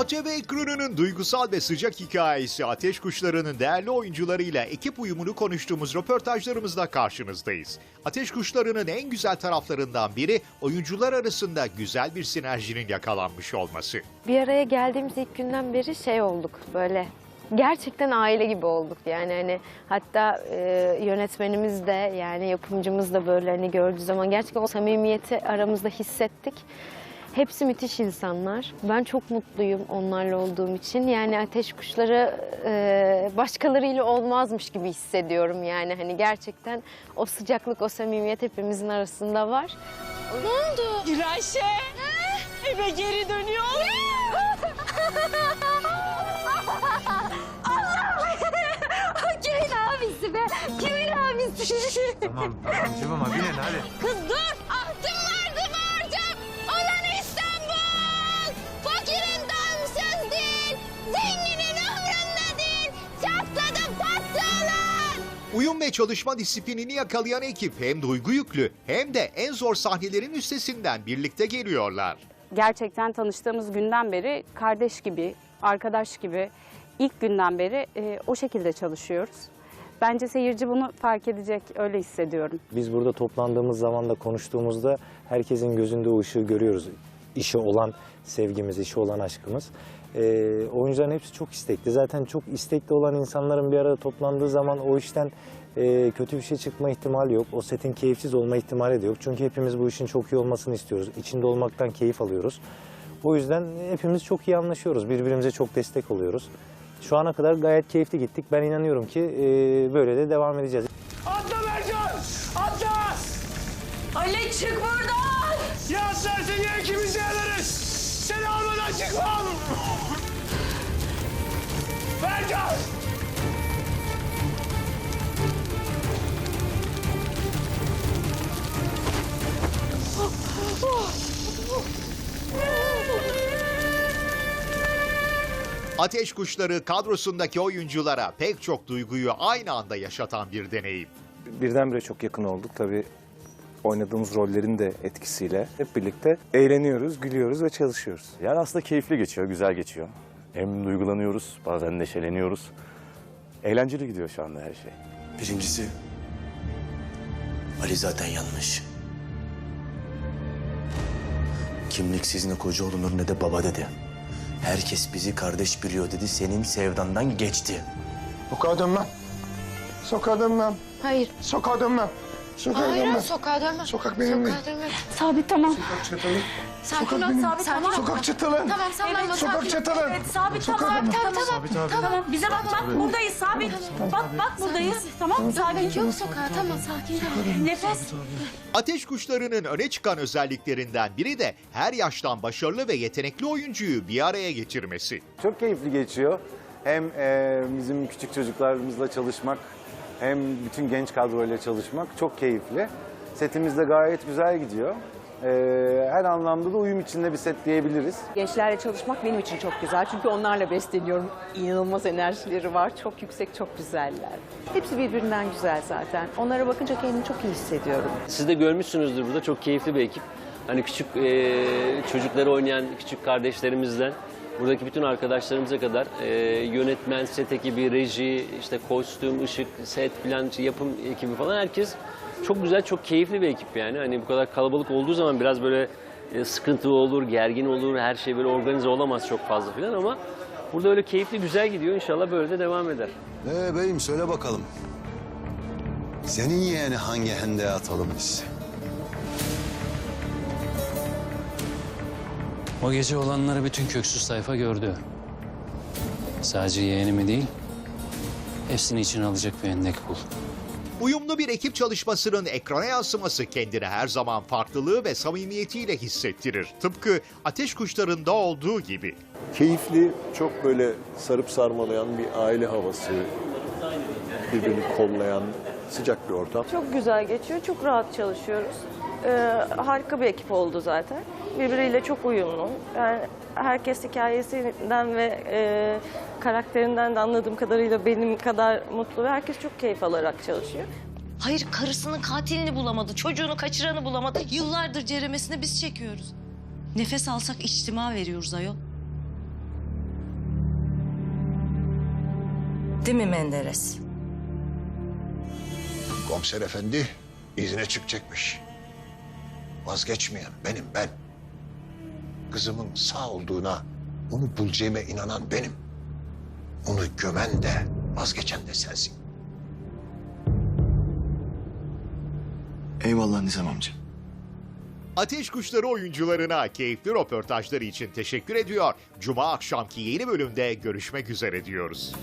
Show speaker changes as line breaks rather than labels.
ATV ekranının duygusal ve sıcak hikayesi Ateş Kuşları'nın değerli oyuncularıyla ekip uyumunu konuştuğumuz röportajlarımızda karşınızdayız. Ateş Kuşları'nın en güzel taraflarından biri oyuncular arasında güzel bir sinerjinin yakalanmış olması.
Bir araya geldiğimiz ilk günden beri şey olduk böyle gerçekten aile gibi olduk yani hani hatta e, yönetmenimiz de yani yapımcımız da böyle hani gördüğü zaman gerçekten o samimiyeti aramızda hissettik. Hepsi müthiş insanlar. Ben çok mutluyum onlarla olduğum için. Yani ateş kuşları e, başkalarıyla olmazmış gibi hissediyorum yani. Hani gerçekten o sıcaklık, o samimiyet hepimizin arasında var.
Ne oldu?
İrayşe. Eve geri dönüyor.
Kimin abisi be? Kimin abisi?
Tamam tamam cıvıma binin hadi.
Kız dur!
Ve çalışma disiplinini yakalayan ekip hem duygu yüklü hem de en zor sahnelerin üstesinden birlikte geliyorlar.
gerçekten tanıştığımız günden beri kardeş gibi, arkadaş gibi ilk günden beri e, o şekilde çalışıyoruz. Bence seyirci bunu fark edecek, öyle hissediyorum.
Biz burada toplandığımız zaman da konuştuğumuzda herkesin gözünde o ışığı görüyoruz. İşe olan sevgimiz, işe olan aşkımız. Ee, oyuncuların hepsi çok istekli. Zaten çok istekli olan insanların bir arada toplandığı zaman o işten e, kötü bir şey çıkma ihtimali yok. O setin keyifsiz olma ihtimali de yok. Çünkü hepimiz bu işin çok iyi olmasını istiyoruz. İçinde olmaktan keyif alıyoruz. O yüzden hepimiz çok iyi anlaşıyoruz. Birbirimize çok destek oluyoruz. Şu ana kadar gayet keyifli gittik. Ben inanıyorum ki e, böyle de devam edeceğiz.
Atla Mercan. Atla.
Ali çık buradan!
Ya sen seni ikimiz de alırız. Seni almadan çıkmam. Mercan.
Ateş Kuşları kadrosundaki oyunculara pek çok duyguyu aynı anda yaşatan bir deneyim.
birdenbire çok yakın olduk. Tabii oynadığımız rollerin de etkisiyle hep birlikte eğleniyoruz, gülüyoruz ve çalışıyoruz.
Yani aslında keyifli geçiyor, güzel geçiyor. Hem duygulanıyoruz, bazen neşeleniyoruz. Eğlenceli gidiyor şu anda her şey.
Birincisi Ali zaten yanlış. Kimliksiz ne koca olunur ne de baba dedi. Herkes bizi kardeş biliyor dedi. Senin sevdandan geçti.
Sokağa dönmem. Sokağa dönmem.
Hayır.
Sokağa dönmem. Sokağa
Hayır,
dönmem.
sokağa dönme.
Sokak benim değil.
Sokağa dönme.
Sabit tamam.
Çatalı.
Sakin
Sokak
ol,
benim.
sabit, ol.
Sokak çatalı.
Tamam, sallanma,
Sokak
sakin ol.
çatalı.
Evet, sabit,
Sokak
tamam, tamam, tamam.
Sabit abi.
Tamam,
Bize bak bak buradayız Sabit. Bak bak buradayız. Tamam Sabit.
Yok sokağa, tamam, sakin ol.
Nefes.
Ateş Kuşları'nın öne çıkan özelliklerinden biri de her yaştan başarılı ve yetenekli oyuncuyu bir araya getirmesi.
Çok keyifli geçiyor. Hem e, bizim küçük çocuklarımızla çalışmak hem bütün genç kadroyla çalışmak çok keyifli. Setimiz de gayet güzel gidiyor. E, her anlamda da uyum içinde bir set diyebiliriz.
Gençlerle çalışmak benim için çok güzel. Çünkü onlarla besleniyorum. İnanılmaz enerjileri var. Çok yüksek, çok güzeller. Hepsi birbirinden güzel zaten. Onlara bakınca kendimi çok iyi hissediyorum.
Siz de görmüşsünüzdür burada çok keyifli bir ekip. Hani küçük e, çocukları oynayan küçük kardeşlerimizden buradaki bütün arkadaşlarımıza kadar e, yönetmen, set ekibi, reji, işte kostüm, ışık, set işte yapım ekibi falan herkes çok güzel, çok keyifli bir ekip yani. Hani bu kadar kalabalık olduğu zaman biraz böyle e, sıkıntı olur, gergin olur, her şey böyle organize olamaz çok fazla falan ama burada öyle keyifli, güzel gidiyor. İnşallah böyle de devam eder.
Ee beyim söyle bakalım. Senin yeğeni hangi hendeğe atalım biz?
O gece olanları bütün köksüz sayfa gördü. Sadece yeğenimi değil, hepsini içine alacak bir endek bul.
Uyumlu bir ekip çalışmasının ekrana yansıması kendini her zaman farklılığı ve samimiyetiyle hissettirir. Tıpkı Ateş Kuşları'nda olduğu gibi.
Keyifli, çok böyle sarıp sarmalayan bir aile havası. Birbirini kollayan sıcak bir ortam.
Çok güzel geçiyor. Çok rahat çalışıyoruz. Ee, harika bir ekip oldu zaten birbiriyle çok uyumlu. Yani herkes hikayesinden ve e, karakterinden de anladığım kadarıyla benim kadar mutlu ve herkes çok keyif alarak çalışıyor.
Hayır karısının katilini bulamadı, çocuğunu kaçıranı bulamadı. Yıllardır ceremesini biz çekiyoruz. Nefes alsak içtima veriyoruz ayol. Değil mi Menderes?
Komiser efendi izine çıkacakmış. Vazgeçmeyen benim ben. Kızımın sağ olduğuna, onu bulacağıma inanan benim. Onu gömen de vazgeçen de sensin.
Eyvallah Nizam amca.
Ateş Kuşları oyuncularına keyifli röportajları için teşekkür ediyor. Cuma akşamki yeni bölümde görüşmek üzere diyoruz.